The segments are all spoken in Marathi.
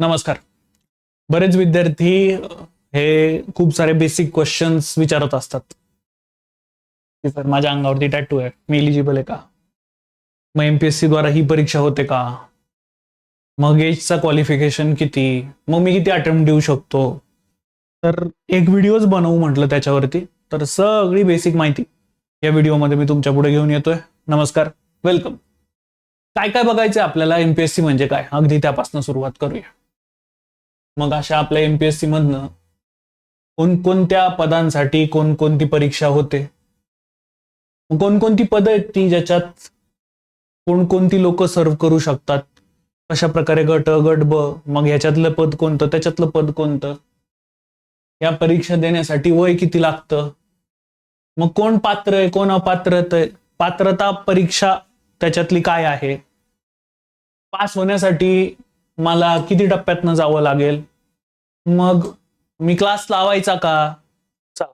नमस्कार. बरेच विद्यार्थी हे खूप सारे बेसिक क्वेश्चन्स विचारत असतात. की सर माझ्या अंगावरती टॅटू आहे. मी एलिजिबल आहे का? मग एमपीएससी द्वारा ही परीक्षा होते का? मग एजचा क्वालिफिकेशन किती? मग मी किती अटेम्प्ट देऊ शकतो? तर एक व्हिडिओच बनवू म्हटलं त्याच्यावरती. तर सगळी बेसिक माहिती या व्हिडिओमध्ये मी तुमच्यापुढे घेऊन येतोय. नमस्कार. वेलकम काय काय बघायचं आपल्याला एमपीएससी म्हणजे काय? अगदी त्यापासून सुरुवात करूया. मग अशा आपल्या एमपीएससी मधनं कोणकोणत्या पदांसाठी कोणकोणती परीक्षा होते? मग कोणकोणती पदं आहेत ती ज्याच्यात कोणकोणती लोक सर्व करू शकतात? कशा प्रकारे गट गट ब मग ह्याच्यातलं पद कोणतं त्याच्यातलं पद कोणतं? या परीक्षा देण्यासाठी वय किती लागतं? मग कोण पात्र आहे कोण अपात्र पात्रता परीक्षा त्याच्यातली काय आहे? पास होण्यासाठी मला किती टप्प्यातनं जावं लागेल? मग मी क्लास लावायचा का? चला.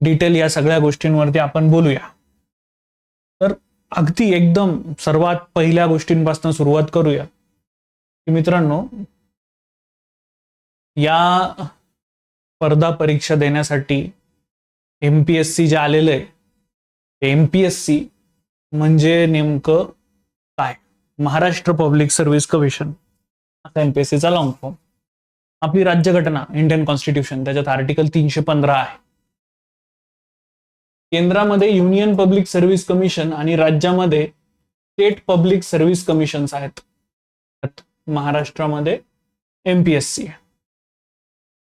डिटेल या सगळ्या गोष्टींवरती आपण बोलूया. तर अगदी एकदम सर्वात पहिल्या गोष्टींपासून सुरुवात करूया. की मित्रांनो या स्पर्धा परीक्षा देण्यासाठी एम पी एस सी जे आलेलं आहे एम पी एस सी म्हणजे नेमकं काय? महाराष्ट्र पब्लिक सर्व्हिस कमिशन असा एमपीएससीचा लॉंग फॉर्म आपली राज्यघटना इंडियन कॉन्स्टिट्यूशन त्याच्यात आर्टिकल तीनशे पंधरा आहे. केंद्रामध्ये युनियन पब्लिक सर्व्हिस कमिशन आणि राज्यामध्ये स्टेट पब्लिक सर्व्हिस कमिशन्स आहेत. महाराष्ट्रामध्ये एमपीएससी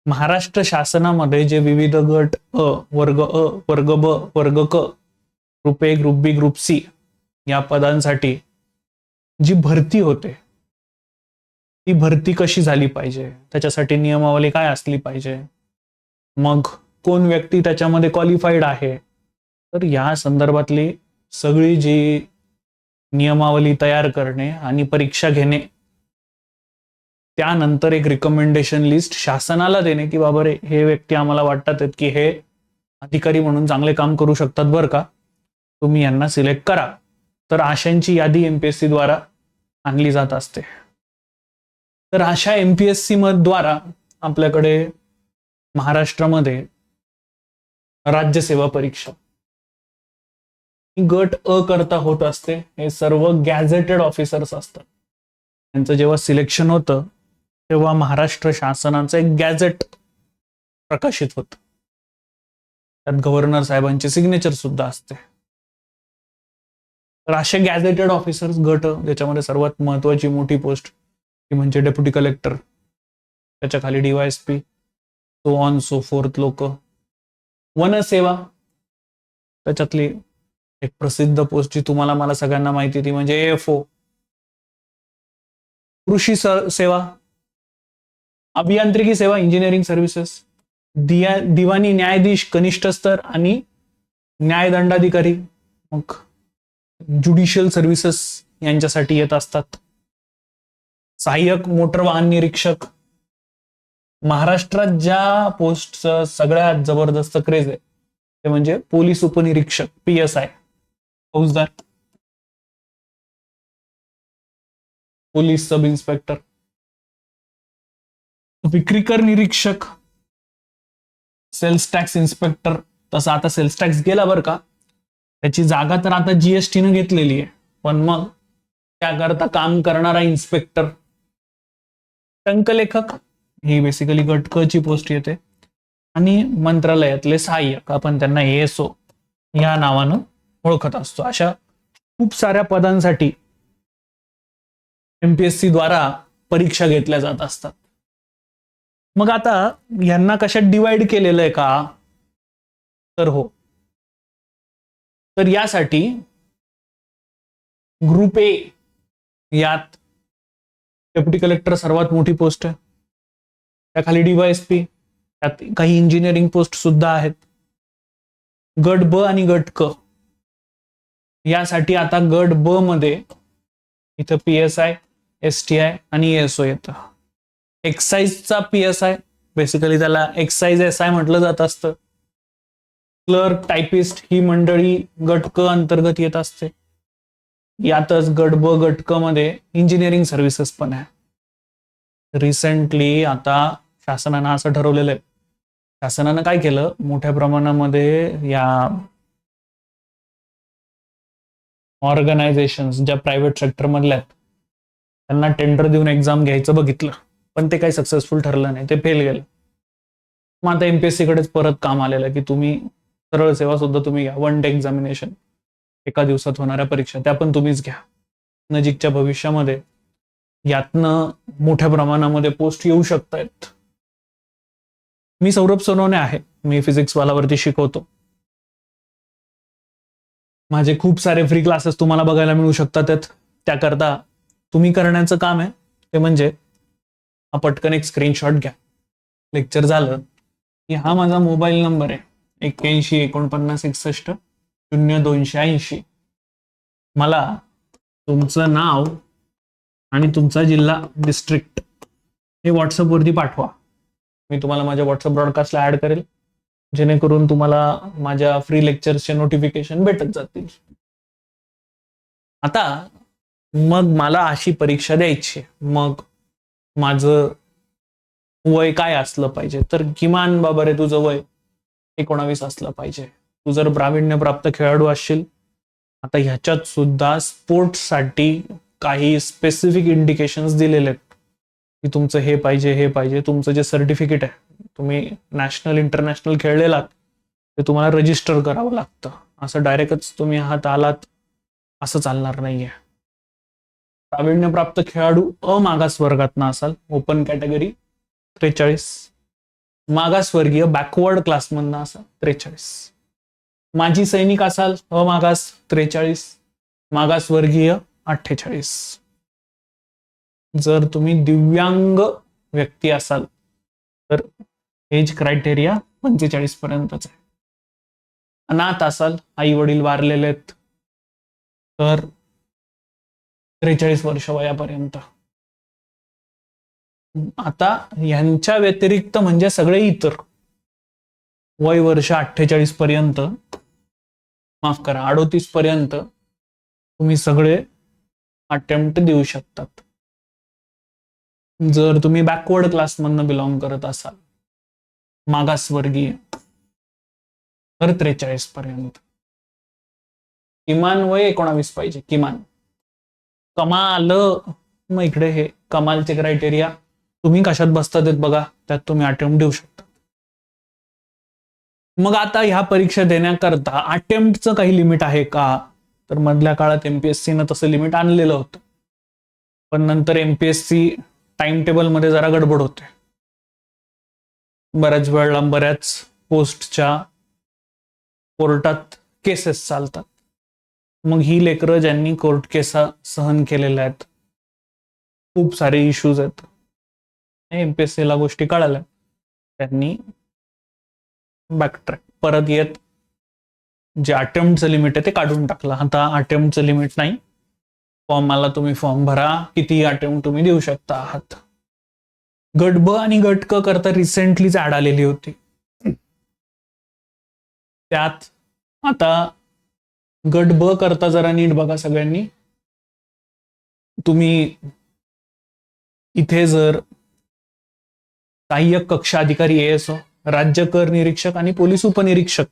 महाराष्ट्र शासनामध्ये जे विविध गट अ वर्ग अ वर्ग ब वर्ग क group A group B group C या पदांसाठी जी भरती होते ती भरती कशी झाली पाहिजे? त्याच्यासाठी नियमावली काय असली पाहिजे? मग कोण व्यक्ती त्याच्यामध्ये क्वालिफाईड आहे? तर या संदर्भातली सगळी जी नियमावली तयार करणे आणि परीक्षा घेणे त्यानंतर एक रिकमेंडेशन लिस्ट शासनाला देणे की बाबा रे हे व्यक्ती आम्हाला वाटतात की हे अधिकारी म्हणून चांगले काम करू शकतात बरं का? तुम्ही यांना सिलेक्ट करा. तर आशांची यादी एमपीएससी द्वारा आणली जात असते. तर अशा एमपीएससी द्वारा आपल्याकडे महाराष्ट्रामध्ये राज्यसेवा परीक्षा. गट अ करता होत असते हे सर्व गॅझेटेड ऑफिसर्स असतात. त्यांचं जेव्हा सिलेक्शन होतं तेव्हा महाराष्ट्र शासनाचं एक गॅझेट प्रकाशित होतं. त्यात गव्हर्नर साहेबांचे सिग्नेचर सुद्धा असते. तर असे गॅझेटेड ऑफिसर्स गट ज्याच्यामध्ये सर्वात महत्वाची मोठी पोस्ट ती म्हणजे डेप्युटी कलेक्टर त्याच्याखाली DYSP so on so forth लोक. वनसेवा त्याच्यातली एक प्रसिद्ध पोस्ट जी तुम्हाला मला सगळ्यांना माहिती ती म्हणजे एफ ओ कृषी सेवा अभियांत्रिकी सेवा इंजिनिअरिंग सर्व्हिसेस दिया दिवाणी न्यायाधीश कनिष्ठ स्तर आणि न्यायदंडाधिकारी मग ज्युडिशियल सर्व्हिसेस यांच्यासाठी येत असतात. सहाय्यक मोटर वाहन निरीक्षक. महाराष्ट्रात ज्या पोस्टचं सगळ्यात जबरदस्त क्रेज आहे ते म्हणजे पोलीस उपनिरीक्षक पी एस आय फौजदार. पोलीस सब इन्स्पेक्टर विक्रीकर निरीक्षक. सेल्स टॅक्स इन्स्पेक्टर तसं आता सेल्स टॅक्स गेला बरं का. त्याची जागा तर आता जीएसटीनं घेतलेली आहे. पण मग त्याकरता काम करणारा इन्स्पेक्टर टंकलेखक ही बेसिकली गटकची पोस्ट येते. आणि मंत्रालयातले सहाय्यक आपण त्यांना एएसओ या नावानं ओळखत असतो. अशा खूप साऱ्या पदांसाठी एमपीएससी द्वारा परीक्षा घेतल्या जात असतात. मग आता यांना कशात डिवाइड केलेलं आहे का? तर हो. तर यासाठी ग्रुप ए यात डेप्युटी कलेक्टर सर्वात मोठी पोस्ट आहे. त्याखाली डीवायएसपी त्यात काही इंजिनिअरिंग पोस्ट सुद्धा आहेत. गट ब आणि गट क. यासाठी आता गट ब मध्ये इथं P S I S T I आणि एसओ येतं. एक्साईजचा पी एस आय बेसिकली त्याला एक्साईज एस आय म्हटलं जात असतं. क्लर्क टायपिस्ट ही मंडळी गट क अंतर्गत येत असते. यातच गट ब गट क मध्ये इंजिनिअरिंग सर्व्हिसेस पण आहे. रिसेंटली आता शासनानं असं ठरवलेलं आहे. शासनानं काय केलं? मोठ्या प्रमाणामध्ये या ऑर्गनायझेशन ज्या प्रायव्हेट सेक्टर मधल्या आहेत त्यांना टेंडर देऊन एक्झाम घ्यायचं बघितलं. पण ते काही सक्सेसफुल ठरलं नाही. ते फेल गेलं. मग आता एमपीएससी कडेच परत काम आलेलं की तुम्ही सरळ सेवा सुद्धा तुम्ही घ्या. वन डे एक्झामिनेशन एका दिवसात होणाऱ्या परीक्षा त्या पण तुम्हीच घ्या. नजीकच्या भविष्यामध्ये यातनं मोठ्या प्रमाणामध्ये पोस्ट येऊ शकतायत. मी सौरभ सोनवणे आहे. मी फिजिक्स वालावरती शिकवतो. माझे खूप सारे फ्री क्लासेस तुम्हाला बघायला मिळू शकतात. त्यात. त्याकरता तुम्ही करण्याचं काम आहे. ते म्हणजे हा पटकन एक स्क्रीनशॉट घ्या. लेक्चर झालं की हा माझा मोबाईल नंबर आहे. एक्क्याऐंशी एकोणपन्नास एकसष्ट. शून्य दोनशे ऐंशी. मला तुमचं नाव आणि तुमचा जिल्हा डिस्ट्रिक्ट हे व्हॉट्सअपवरती पाठवा. मी तुम्हाला माझ्या व्हॉट्सअप ब्रॉडकास्टला ऍड करेल. जेणेकरून तुम्हाला माझ्या फ्री लेक्चर्सचे नोटिफिकेशन भेटत जातील. आता मग मला अशी परीक्षा द्यायची. मग माझं वय काय असलं पाहिजे? तर किमान बाबा रे तुझं वय एकोणावीस असलं पाहिजे. तू जर प्रावीण्यप्राप्त खेळाडू असशील आता ह्याच्यात सुद्धा स्पोर्ट्ससाठी काही स्पेसिफिक इंडिकेशन्स दिलेले आहेत. की तुमचं हे पाहिजे हे पाहिजे. तुमचं जे सर्टिफिकेट आहे तुम्ही नॅशनल इंटरनॅशनल खेळलेलात ते तुम्हाला रजिस्टर करावं लागतं. असं डायरेक्टच तुम्ही हात आलात असं चालणार नाहीये. प्रावीण्यप्राप्त खेळाडू अमागास वर्गातनं असाल ओपन कॅटेगरी त्रेचाळीस. मागासवर्गीय बॅकवर्ड क्लासमधनं असाल त्रेचाळीस. माजी सैनिक असाल अ मागास त्रेचाळीस मागासवर्गीय अठ्ठेचाळीस. जर तुम्ही दिव्यांग व्यक्ती असाल तर एज क्रायटेरिया पंचेचाळीस पर्यंतच आहे. अनाथ असाल आई वडील वारलेले आहेत तर त्रेचाळीस वर्ष वयापर्यंत. आता यांच्या व्यतिरिक्त म्हणजे सगळे इतर. वय वर्ष अठ्ठेचाळीस पर्यंत माफ करा अडोतीस पर्यंत तुम्ही सगळे अटेम्प्ट देऊ शकतात. जर तुम्ही बॅकवर्ड क्लासमधनं बिलॉंग करत असाल मागासवर्गीय तर त्रेचाळीस पर्यंत. किमान वय एकोणावीस पाहिजे किमान. कमाल! मग इकडे हे कमालचे क्रायटेरिया तुम्ही कशात बसतात बघा त्यात तुम्ही अटेम्प्ट देऊ शकता. मग आता ह्या परीक्षा देण्याकरता अटेम्प्टचं काही लिमिट आहे का? तर मधल्या काळात एमपीएससीनं तसं लिमिट आणलेलं होतं. पण नंतर एमपीएससी टाइम टेबलमध्ये जरा गडबड होते. बऱ्याच वेळेला बऱ्याच पोस्टच्या कोर्टात केसेस चालतात. मग ही लेकरं ज्यांनी कोर्ट केसा सहन केलेल्या आहेत खूप सारे इश्यूज आहेत. एमपीएससी ला गोष्टी कळाल्या. त्यांनी बॅकट्रॅक परत येत जे अटेम्प्टचं लिमिट आहे ते काढून टाकलं. आता अटेम्प्टचं लिमिट नाही. फॉर्माला तुम्ही फॉर्म भरा. किती अटेम्प्ट तुम्ही देऊ शकता आहात. गट ब आणि गट क करता रिसेंटलीच ऍड आलेली होती. त्यात आता गट ब करता जरा नीट बघा सगळ्यांनी. तुम्ही इथे जर सहाय्यक कक्ष अधिकारी एस राज्य कर निरीक्षक आणि पोलीस उपनिरीक्षक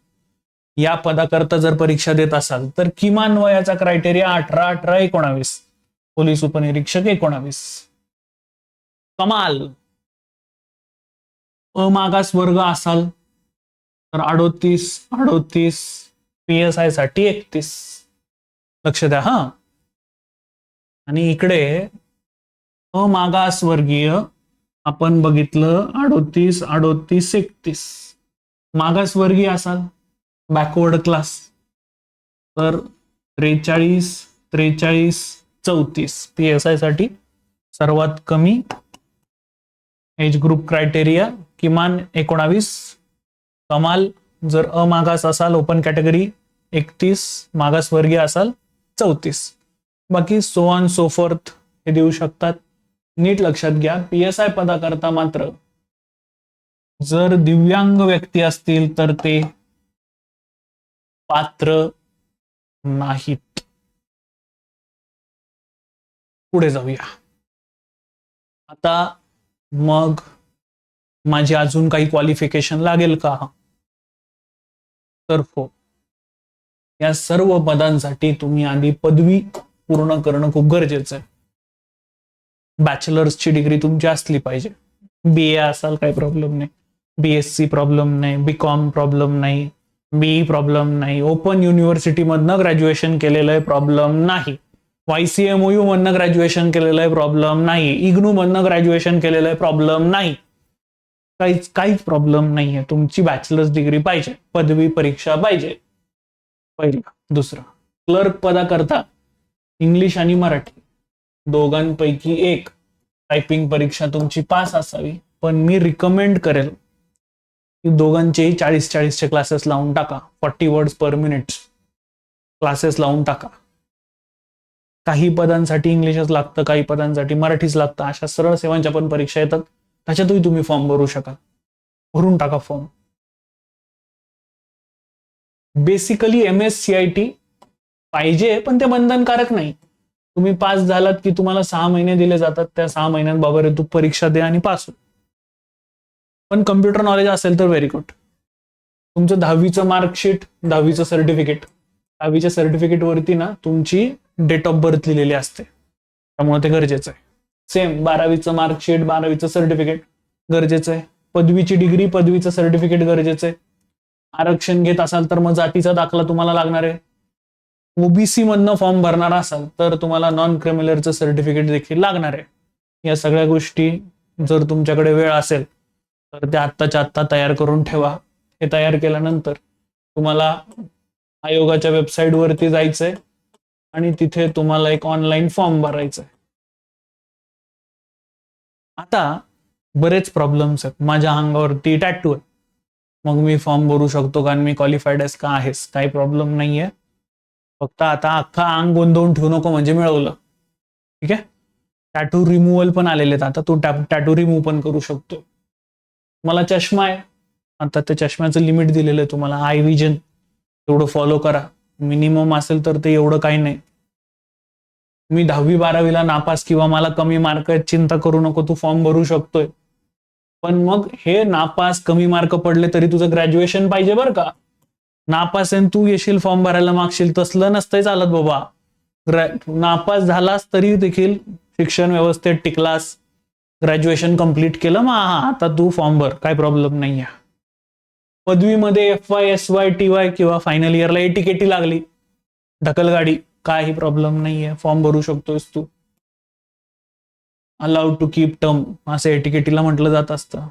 या पदाकरता जर परीक्षा देत असाल तर किमान वयाचा क्रायटेरिया अठरा अठरा एकोणावीस. पोलीस उपनिरीक्षक एकोणावीस. कमाल. अमागास वर्ग असाल तर अडोतीस अडोतीस पी एस आयसाठी एकतीस. लक्ष द्या हा. आणि इकडे अमागास वर्गीय आपण बघितलं अडोतीस अडोतीस एकतीस. मागासवर्गीय असाल. बॅकवर्ड क्लास तर त्रेचाळीस त्रेचाळीस चौतीस. पी एस आयसाठी सर्वात कमी एज ग्रुप क्रायटेरिया किमान एकोणावीस. कमाल जर अमागास असाल ओपन कॅटेगरी एकतीस. मागासवर्गीय असाल चौतीस. बाकी सो ऑन सो फोर्थ हे देऊ शकतात. नीट लक्षात घ्या. पी एस आय पदाकरता मात्र जर दिव्यांग व्यक्ती असतील तर ते पात्र नाहीत. पुढे जाऊया. आता मग माझी अजून काही क्वालिफिकेशन लागेल का? तर हो. या सर्व पदांसाठी तुम्ही आधी पदवी पूर्ण करणं खूप गरजेचं आहे. बॅचलर्सची डिग्री तुमची असली पाहिजे. बी ए असाल काही प्रॉब्लेम नाही. बी एस सी प्रॉब्लेम नाही बी कॉम प्रॉब्लेम नाही बी प्रॉब्लेम नाही. ओपन युनिव्हर्सिटीमधनं ग्रॅज्युएशन केलेलं आहे प्रॉब्लेम नाही. वायसीएमओयू मधनं ग्रॅज्युएशन केलेलं आहे प्रॉब्लेम नाही. इग्नू मधनं ग्रॅज्युएशन केलेलं आहे प्रॉब्लेम नाही. काहीच काहीच प्रॉब्लेम नाही आहे तुमची बॅचलर्स डिग्री पाहिजे. पदवी परीक्षा पाहिजे. पहिलं. दुसरं. क्लर्क पदाकरता इंग्लिश आणि मराठी. दोघांपैकी एक. टायपिंग परीक्षा तुमची पास असावी पण मी रिकमेंड करेल की दोघांचेही चाळीस चाळीसचे क्लासेस लावून टाका. Forty words per minute classes लावून टाका. काही पदांसाठी इंग्लिशच लागतं काही पदांसाठी मराठीच लागतं. अशा सरळ सेवांच्या पण परीक्षा येतात. त्याच्यातही तुम्ही फॉर्म भरू शकाल. भरून टाका form basically M S C I T पाहिजे पण ते बंधनकारक नाही. तुम्ही पास झालात की तुम्हाला सहा महिने दिले जातात त्या सहा महिन्यात बाबा रे तू परीक्षा दे आणि पास हो. पण कम्प्युटर नॉलेज असेल तर व्हेरी गुड तुमचं दहावीचं मार्कशीट दहावीचं सर्टिफिकेट दहावीच्या सर्टिफिकेट वरती ना तुमची डेट ऑफ बर्थ लिहिलेली असते. त्यामुळे ते गरजेचं आहे. सेम बारावीचं मार्कशीट बारावीचं सर्टिफिकेट गरजेचं आहे. पदवीची डिग्री पदवीचं सर्टिफिकेट गरजेचं आहे. आरक्षण घेत असाल तर मग जातीचा दाखला तुम्हाला लागणार आहे. ओबीसी मधनं फॉर्म भरणार असाल तर तुम्हाला नॉन क्रिमिनलचं सर्टिफिकेट देखील लागणार आहे. या सगळ्या गोष्टी जर तुमच्याकडे वेळ असेल तर त्या आत्ताच्या आत्ता तयार करून ठेवा. हे तयार केल्यानंतर तुम्हाला आयोगाच्या वेबसाईटवरती जायचंय आणि तिथे तुम्हाला एक ऑनलाईन फॉर्म भरायचा आहे आता बरेच प्रॉब्लेम्स आहेत. माझ्या अंगावरती टॅटू आहे मग मी फॉर्म भरू शकतो कारण मी क्वालिफाईड आहेस का आहेस काही प्रॉब्लेम नाहीये. फक्त आता अख्खा अंग गोंधळून ठेवू नको म्हणजे मिळवलं. ठीक आहे? टॅटू रिमूव्हल पण आलेले आहेत. आता तू टॅटू रिमूव्ह पण करू शकतो. मला चष्मा आहे. आता त्या चष्म्याचं लिमिट दिलेलं आहे तुम्हाला. आय विजन तेवढं फॉलो करा. मिनिमम असेल तर ते एवढं काही नाही. मी दहावी बारावीला नापास किंवा मला कमी मार्क चिंता करू नको. तू फॉर्म भरू शकतोय. पण मग हे नापास कमी मार्क पडले तरी तुझं ग्रॅज्युएशन पाहिजे बरं का? नापास आहे तू येशील फॉर्म भरायला मागशील तसलं नसतंय चालत बाबा. नापास झालास तरी देखील शिक्षण व्यवस्थेत टिकलास. ग्रॅज्युएशन कंप्लीट केलं मग हा आता तू फॉर्म भर काय प्रॉब्लेम नाही आहे पदवीमध्ये F Y S Y T Y किंवा फायनल इयरला एटीकेटी लागली. ढकलगाडी काही प्रॉब्लेम नाहीये फॉर्म भरू शकतोस तू. अलाउड टू कीप टर्म असं एटीकेटीला म्हटलं जात असतं.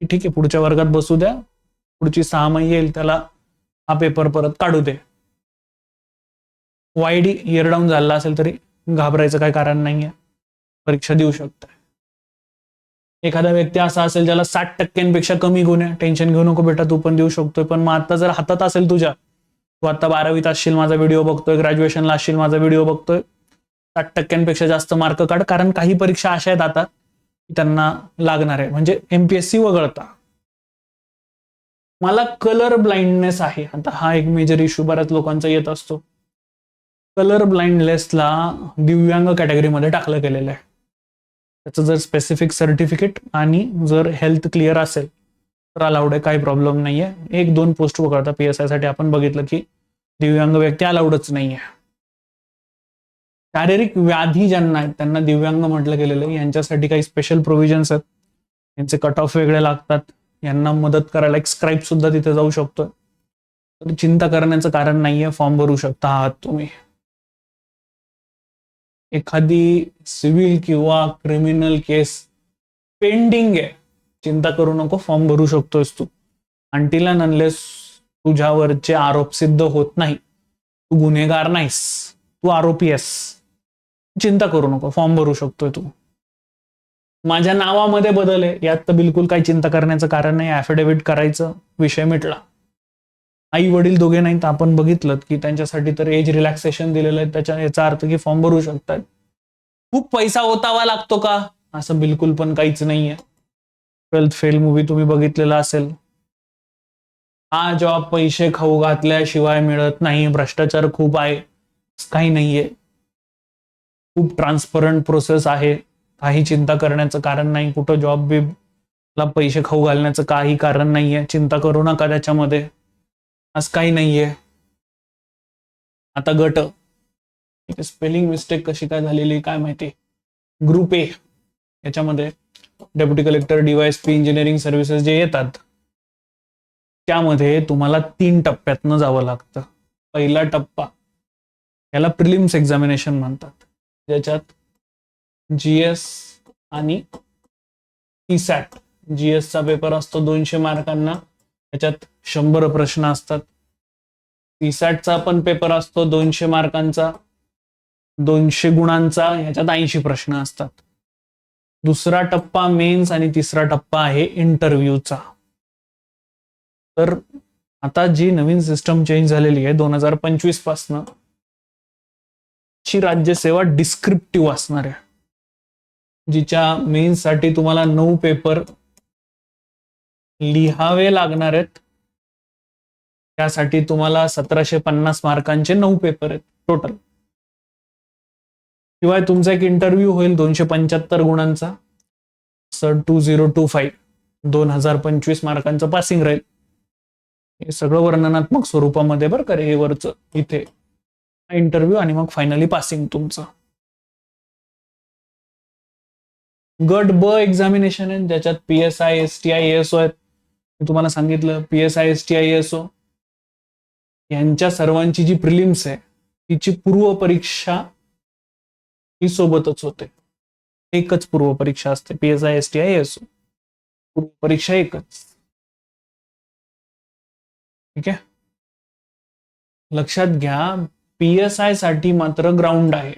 ठीक आहे पुढच्या वर्गात बसू द्या. पुढची सहा महिने येईल त्याला हा पेपर परत काढू दे. वायडी इयर डाऊन झाला असेल तरी घाबरायचं काही कारण नाहीये. परीक्षा देऊ शकता एखादा व्यक्ती असा असेल ज्याला साठ टक्क्यांपेक्षा कमी गुण आहे. टेन्शन घेऊ नको बेटा तू पण देऊ शकतोय. पण मग आता जर हातात असेल तुझ्या तू आता बारावीत असशील माझा व्हिडिओ बघतोय ग्रॅज्युएशनला असशील माझा व्हिडिओ बघतोय साठ टक्क्यांपेक्षा जास्त मार्क काढ. कारण काही परीक्षा अशा आहेत आता त्यांना लागणार आहे. म्हणजे एमपीएससी वगळता. मला कलर ब्लाइंडनेस आहे. आता हा एक मेजर इश्यू बऱ्याच लोकांचा येत असतो. कलर ब्लाइंडनेसला दिव्यांग कॅटेगरीमध्ये टाकलं गेलेलं आहे. त्याचं जर स्पेसिफिक सर्टिफिकेट आणि जर हेल्थ क्लिअर असेल तर अलाउड आहे काही प्रॉब्लेम नाहीये. एक दोन पोस्ट वगळता पी एस आयसाठी आपण बघितलं की दिव्यांग व्यक्ती अलाउडच नाहीये. शारीरिक व्याधी ज्यांना आहेत त्यांना दिव्यांग म्हटलं गेलेलं आहे. यांच्यासाठी काही स्पेशल प्रोव्हिजन्स आहेत. यांचे कट ऑफ वेगळे लागतात. यांना मदत करायला एक स्क्राईब सुद्धा तिथे जाऊ शकतोय. तर चिंता करण्याचं कारण नाहीये फॉर्म भरू शकता आहात तुम्ही. एखादी सिव्हिल किंवा क्रिमिनल केस पेंडिंग आहे चिंता करू नको फॉर्म भरू शकतोस तू. अंटील अनलेस तुझ्यावरचे आरोप सिद्ध होत नाही तू गुन्हेगार नाहीस तू आरोपी आहेस चिंता करू नको फॉर्म भरू शकतोय तू. माझ्या नावामध्ये बदल आहे. यात तर बिलकुल काही चिंता करण्याचं कारण नाही. ऍफिडेव्हिट करायचं विषय मिटला. आई वडील दोघे नाही तर आपण बघितलं की त्यांच्यासाठी तर एज रिलॅक्सेशन दिलेलं आहे. त्याच्या याचा अर्थ की फॉर्म भरू शकतात. खूप पैसा ओतावा लागतो का? असं बिलकुल पण काहीच नाहीये. ट्वेल्थ फेल मूवी तुम्ही बघितलेला असेल. हा जॉब पैसे खाऊ घातल्याशिवाय मिळत नाही. भ्रष्टाचार खूप आहे. काही नाहीये. खूप ट्रान्सपरंट प्रोसेस आहे. काही चिंता करण्याचं कारण नाही. कुठं जॉब बी ला पैसे खाऊ घालण्याचं काही कारण नाहीये. चिंता करू नका त्याच्यामध्ये. आज काही नाहीये. आता गट. स्पेलिंग मिस्टेक कशी काय झालेली काय माहिती? ग्रुप ए याच्यामध्ये deputy collector DYSP engineering services जे येतात त्यामध्ये तुम्हाला तीन टप्प्यातनं जावं लागतं. पहिला टप्पा याला प्रिलिम्स एक्झामिनेशन म्हणतात. ज्याच्यात जीएस आणि सॅट जीएस चा पेपर असतो दोनशे मार्कांना. त्याच्यात शंभर प्रश्न असतात. चा पण पेपर असतो दोनशे मार्कांचा. दोनशे गुणांचा ह्याच्यात ऐंशी प्रश्न असतात. दुसरा टप्पा मेन्स आणि तिसरा टप्पा आहे इंटरव्ह्यूचा तर आता जी नवीन सिस्टम चेंज झालेली आहे दोन हजार पंचवीस पासनं ची राज्यसेवा डिस्क्रिप्टिव्ह असणार आहे. जिच्या मेन्ससाठी तुम्हाला नऊ पेपर लिहावे लागणार आहेत. त्यासाठी तुम्हाला सतराशे पन्नास मार्कांचे नऊ पेपर आहेत टोटल शिवाय तुमचा एक इंटरव्ह्यू होईल दोनशे पंच्याहत्तर गुणांचा. Sir two zero two five दोन हजार पंचवीस मार्कांचं पासिंग राहील. हे सगळं वर्णनात्मक स्वरूपामध्ये बरं का रे हे वरचं. इथे इंटरव्ह्यू आणि मग फायनली पासिंग तुमचं. गट ब एक्झामिनेशन आहे ज्याच्यात P S I S T I S O आहेत. मी तुम्हाला सांगितलं P S I S T I S O यांच्या सर्वांची जी प्रिलिम्स आहे तिची पूर्व परीक्षा ही सोबतच होते. एकच पूर्व परीक्षा असते P S I S T I S O पूर्व परीक्षा एकच. ठीक आहे? लक्षात घ्या पी एस आयसाठी मात्र ग्राउंड आहे.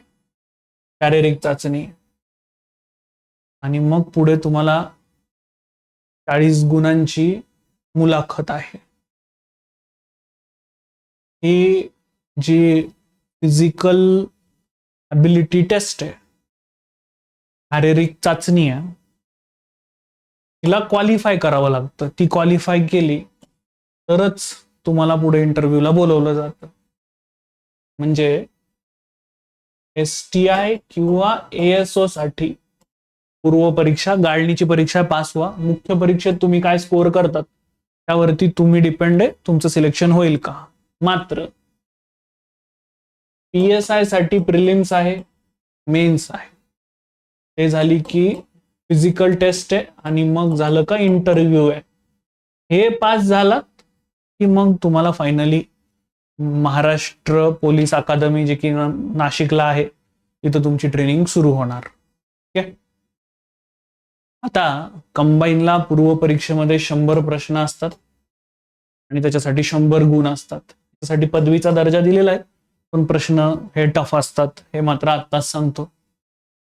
शारीरिक चाचणी. आणि मग पुढे तुम्हाला चाळीस गुणांची मुलाखत आहे. ही जी फिजिकल अबिलिटी टेस्ट आहे शारीरिक चाचणी आहे तिला क्वालिफाय करावं लागतं. ती क्वालिफाय केली तरच तुम्हाला पुढे इंटरव्ह्यूला बोलवलं जातं. म्हणजे एस टी आय किंवा एएसओ साठी पूर्व परीक्षा गाळणीची परीक्षा पास व्हा. मुख्य परीक्षेत तुम्ही काय स्कोअर करतात? त्यावरती तुम्ही डिपेंड आहे. तुमचं सिलेक्शन होईल का? मात्र पी एस आयसाठी प्रिलिम्स आहे मेन्स आहे. ते झाली की फिजिकल टेस्ट आहे आणि मग झालं का इंटरव्ह्यू आहे. हे पास झालात की मग तुम्हाला फायनली महाराष्ट्र पोलीस अकादमी जे की नाशिकला आहे तिथं तुमची ट्रेनिंग सुरू होणार. ठीक आहे? आता कंबाईनला पूर्व परीक्षेमध्ये शंभर प्रश्न असतात. आणि त्याच्यासाठी शंभर गुण असतात. त्यासाठी पदवीचा दर्जा दिलेला आहे. पण प्रश्न हे टफ असतात. हे मात्र आत्ताच सांगतो.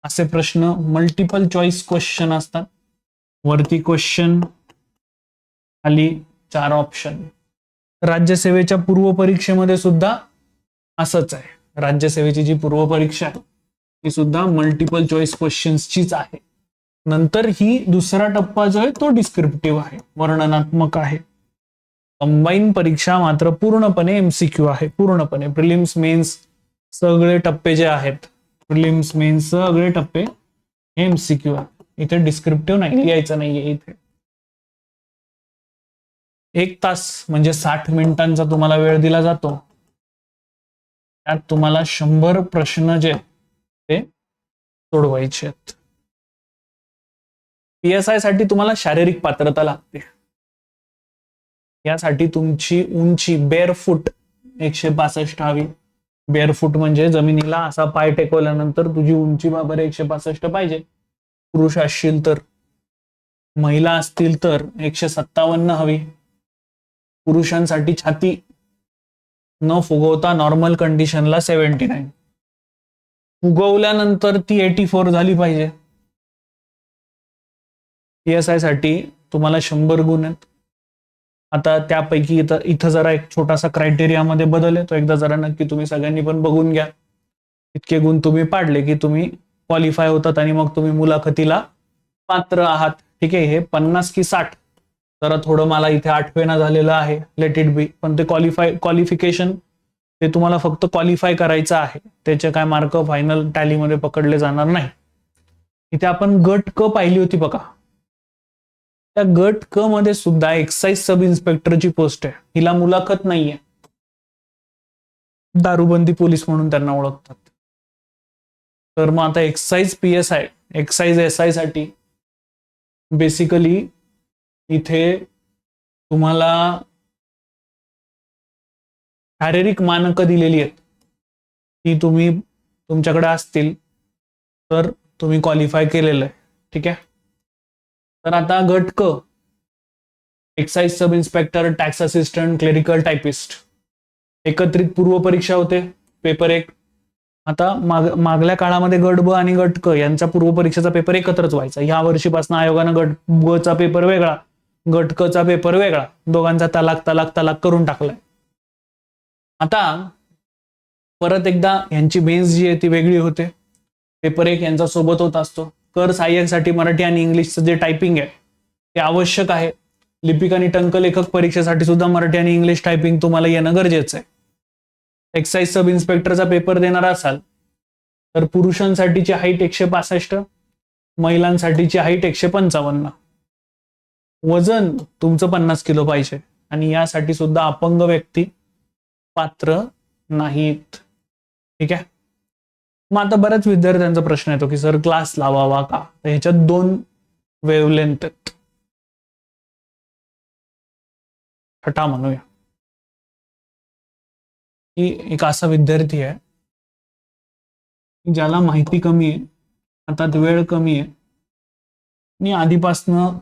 असे प्रश्न मल्टिपल चॉईस क्वेश्चन असतात. वरती क्वेश्चन खाली चार ऑप्शन राज्यसेवेच्या पूर्व परीक्षेमध्ये सुद्धा असंच आहे. राज्यसेवेची जी पूर्व परीक्षा आहे ती सुद्धा मल्टिपल चॉईस क्वेश्चन्सचीच आहे. नंतर ही दुसरा टप्पा जो आहे तो डिस्क्रिप्टिव्ह आहे वर्णनात्मक आहे. कंबाईन परीक्षा मात्र पूर्णपणे एमसीक्यू आहे पूर्णपणे. प्रिलिम्स मेन्स सगळे टप्पे जे आहेत प्रिलिम्स मेन्स सगळे टप्पे हे एमसीक्यू आहे. इथे डिस्क्रिप्टिव्ह नाही लिहायचं नाहीये इथे. एक तास म्हणजे साठ मिनिटांचा तुम्हाला वेळ दिला जातो. त्यात तुम्हाला शंभर प्रश्न जे ते सोडवायचे आहेत. पीएसआयसाठी तुम्हाला शारीरिक पात्रता लागते. यासाठी तुमची उंची बेअरफूट एकशे पासष्ट हवी. बेअर फूट म्हणजे जमिनीला असा पाय टेकवल्यानंतर तुझी उंची बाबर एकशे पासष्ट पाहिजे. पुरुष असशील तर महिला असतील तर एकशे सत्तावन्न हवी. पुरुषांसाठी छाती न फुगवता नॉर्मल कंडिशनला सेव्हन्टी नाईन फुगवल्यानंतर ती एटी फोर झाली पाहिजे. पी एस आयसाठी तुम्हाला शंभर गुण आहेत. आता त्यापैकी इथं इथं जरा एक छोटासा क्रायटेरियामध्ये बदल आहे तो एकदा जरा नक्की तुम्ही सगळ्यांनी पण बघून घ्या. इतके गुण तुम्ही पाडले की तुम्ही क्वालिफाय होतात आणि मग तुम्ही मुलाखतीला पात्र आहात. ठीक आहे हे पन्नास की साठ. जरा थोडं मला इथे आठवेना झालेलं आहे. लेट इट बी पण ते क्वालिफाय क्वालिफिकेशन ते तुम्हाला फक्त क्वालिफाय करायचं आहे. त्याचे काय मार्क फायनल टॅलीमध्ये पकडले जाणार नाही. इथे आपण गट क पाहिली होती बघा. त्या गट क मध्ये सुद्धा एक्साईज सब इन्स्पेक्टरची पोस्ट आहे. हिला मुलाखत नाहीये. दारूबंदी पोलीस म्हणून त्यांना ओळखतात. तर मग आता excise P S I excise S आयसाठी basically इथे तुम्हाला शारीरिक मानकं दिलेली आहेत. ती तुम्ही तुमच्याकडे असतील तर तुम्ही क्वालिफाय केलेलं आहे. ठीक आहे? तर आता गट क excise sub inspector tax assistant clerical typist एकत्रित पूर्व परीक्षा होते पेपर एक. आता माग मागल्या काळामध्ये गट ब आणि गट क यांचा पूर्व परीक्षेचा पेपर एकत्रच व्हायचा. ह्या वर्षीपासून आयोगानं गट ब चा पेपर वेगळा गट क चा पेपर वेगळा. दोघांचा तलाक तलाक तलाक करून टाकलाय. आता परत एकदा यांची बेन्स जी आहे ती वेगळी होते. पेपर एक यांचा सोबत होत असतो. कर सहाय्यकसाठी मराठी आणि इंग्लिशचं जे टायपिंग आहे ते आवश्यक आहे. लिपिक आणि टंकलेखक परीक्षेसाठी सुद्धा मराठी आणि इंग्लिश टायपिंग तुम्हाला येणं गरजेचं आहे. एक्साईज सब इन्स्पेक्टरचा पेपर देणार असाल तर पुरुषांसाठीची हाईट एकशे पासष्ट महिलांसाठीची हाईट एकशे पंचावन्न. वजन तुमचं पन्नास किलो पाहिजे आणि यासाठी सुद्धा अपंग व्यक्ती पात्र नाहीत. ठीक आहे? मग आता बऱ्याच विद्यार्थ्यांचा प्रश्न येतो की सर क्लास लावावा का? तर ह्याच्यात दोन वेवलेंथ आहेत. छटा म्हणूया. की एक असा विद्यार्थी आहे ज्याला माहिती कमी आहे हातात वेळ कमी आहे आणि आधीपासनं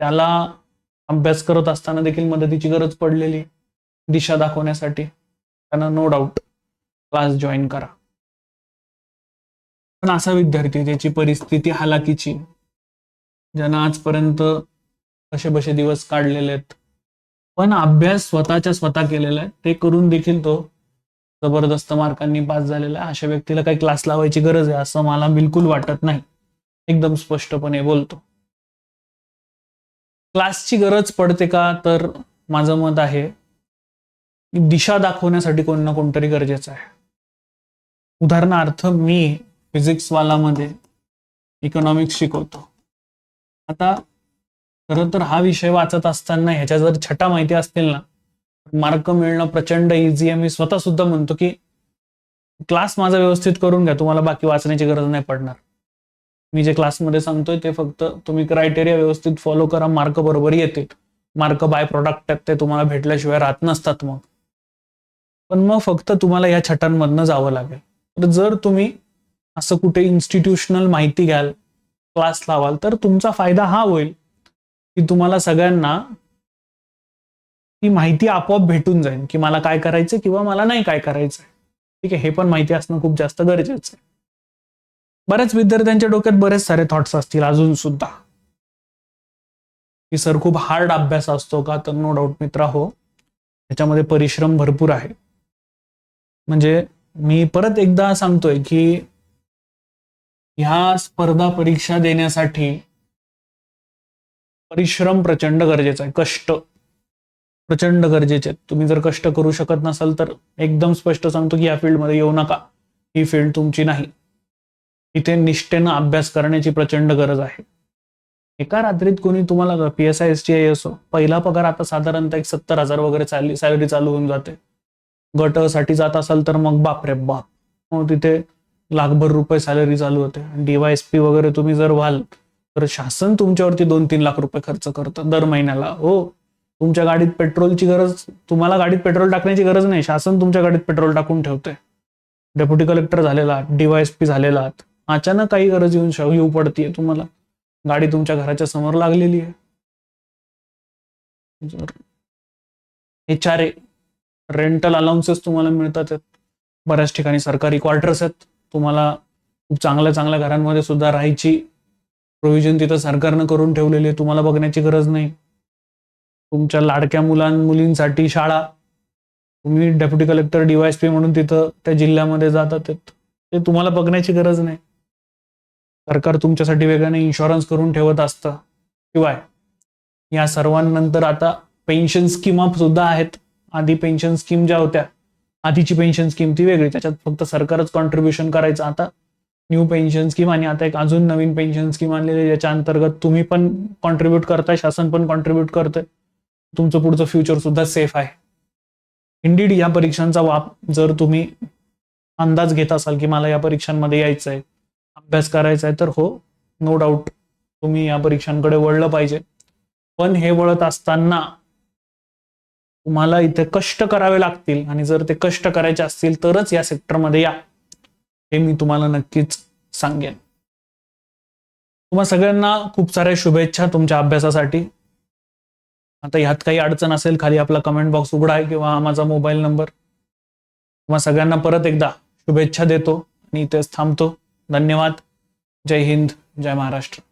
त्याला अभ्यास करत असताना देखील मदतीची गरज पडलेली दिशा दाखवण्यासाठी. त्यांना नो डाऊट क्लास जॉईन करा. पण असा विद्यार्थी ज्याची परिस्थिती हालाकीची ज्यांना आजपर्यंत कसे बसे दिवस काढलेले आहेत. पण अभ्यास स्वतःच्या स्वतः केलेला आहे. ते करून देखील तो जबरदस्त मार्कांनी पास झालेला आहे. अशा व्यक्तीला काही क्लास लावायची गरज आहे असं मला बिलकुल वाटत नाही. एकदम स्पष्टपणे बोलतो. क्लासची गरज पडते का? तर माझं मत आहे दिशा दाखवण्यासाठी कोण ना कोणतरी गरजेचं आहे. उदाहरणार्थ मी फिजिक्सवालामध्ये इकॉनॉमिक्स शिकवतो. आता खरं तर हा विषय वाचत असताना ह्याच्या जर छटा माहिती असतील ना मार्क मिळणं प्रचंड इझी आहे. मी स्वतः सुद्धा म्हणतो की क्लास माझा व्यवस्थित करून घ्या तुम्हाला बाकी वाचण्याची गरज नाही पडणार. मी जे क्लासमध्ये सांगतोय ते फक्त तुम्ही क्रायटेरिया व्यवस्थित फॉलो करा मार्क बरोबर येतील. मार्क बाय प्रॉडक्ट आहेत ते तुम्हाला भेटल्याशिवाय राहत नसतात मग. पण मग फक्त तुम्हाला या छटांमधनं जावं लागेल. तर जर तुम्ही असं कुठे इन्स्टिट्यूशनल माहिती घ्याल क्लास लावाल तर तुमचा फायदा हा होईल की तुम्हाला सगळ्यांना ती माहिती आपोआप भेटून जाईल की मला काय करायचं किंवा मला नाही काय करायचं ठीक आहे हे पण माहिती असणं खूप जास्त गरजेचं आहे. बऱ्याच विद्यार्थ्यांच्या डोक्यात बरेच सारे थॉट्स असतील अजून सुद्धा. की सर खूप हार्ड अभ्यास असतो का? तर नो डाऊट मित्रा हो त्याच्यामध्ये परिश्रम भरपूर आहे. म्हणजे मी परत एकदा सांगतोय की ह्या स्पर्धा परीक्षा देण्यासाठी परिश्रम प्रचंड गरजेचा आहे कष्ट प्रचंड गरजेचे आहेत. तुम्ही जर कष्ट करू शकत नसाल तर एकदम स्पष्ट सांगतो की या फील्डमध्ये येऊ नका. ही फील्ड तुमची नाही. इथे निष्ठेनं अभ्यास करण्याची प्रचंड गरज आहे. एका रात्रीत कोणी तुम्हाला P S I S T I असो पहिला पगार आता साधारणतः एक सत्तर हजार वगैरे चालली सॅलरी चालू होऊन जाते. गटसाठी जात असाल तर मग बाप रे बाप. मग तिथे लाखभर रुपये सॅलरी चालू होते. डीवायएसपी वगैरे तुम्ही जर व्हाल तर शासन तुमच्यावरती दोन तीन लाख रुपये खर्च करतं दर महिन्याला. हो. तुमच्या गाडीत पेट्रोलची गरज तुम्हाला गाडीत पेट्रोल टाकण्याची गरज नाही. शासन तुमच्या गाडीत पेट्रोल टाकून ठेवते. डेप्युटी कलेक्टर झालेला डीवायएसपी झालेला आहात. अचानक काही गरज येऊन येऊ पडतीये तुम्हाला. गाडी तुमच्या घराच्या समोर लागलेली आहे. जर हे चारे रेंटल अलाउन्सेस तुम्हाला मिळतात बऱ्याच ठिकाणी सरकारी क्वार्टर्स आहेत. तुम्हाला खूप चांगल्या चांगल्या घरांमध्ये सुद्धा राहायची प्रोव्हिजन तिथं सरकारनं करून ठेवलेली आहे. तुम्हाला बघण्याची गरज नाही. तुमच्या लाडक्या मुलां मुलींसाठी शाळा. तुम्ही डेप्युटी कलेक्टर डीवायएसपी म्हणून तिथं त्या जिल्ह्यामध्ये जातात आहेत. ते तुम्हाला बघण्याची गरज नाही. सरकार तुमच्यासाठी वेगळ्याने इन्शुरन्स करून ठेवत असतं. शिवाय या सर्वांनंतर आता पेन्शन स्कीमा सुद्धा आहेत. आधी पेन्शन स्कीम ज्या होत्या आधीची पेन्शन स्कीम ती वेगळी. त्याच्यात फक्त सरकारच कॉन्ट्रीब्युशन करायचं. आता न्यू पेन्शन स्कीम आणि आता एक अजून नवीन पेन्शन स्कीम आणलेली आहे, ज्याच्या अंतर्गत तुम्ही पण कॉन्ट्रीब्युट करताय शासन पण कॉन्ट्रीब्युट करतंय. तुमचं पुढचं फ्युचर सुद्धा सेफ आहे. इंडीड या परीक्षांचा वाप जर तुम्ही अंदाज घेत असाल की मला या परीक्षांमध्ये यायचं आहे अभ्यास करायचा आहे तर हो नो डाऊट तुम्ही या परीक्षांकडे वळलं पाहिजे. पण हे वळत असताना तुम्हाला इथे कष्ट करावे लागतील. आणि जर ते कष्ट करायचे असतील तरच या सेक्टरमध्ये या. हे मी तुम्हाला नक्कीच सांगेन. तुम्हा सगळ्यांना खूप साऱ्या शुभेच्छा तुमच्या अभ्यासासाठी. आता ह्यात काही अडचण असेल खाली आपला कमेंट बॉक्स उघडा आहे किंवा माझा मोबाईल नंबर तुम्हा सगळ्यांना परत एकदा शुभेच्छा देतो आणि इथेच थांबतो. धन्यवाद. जय हिंद जय महाराष्ट्र.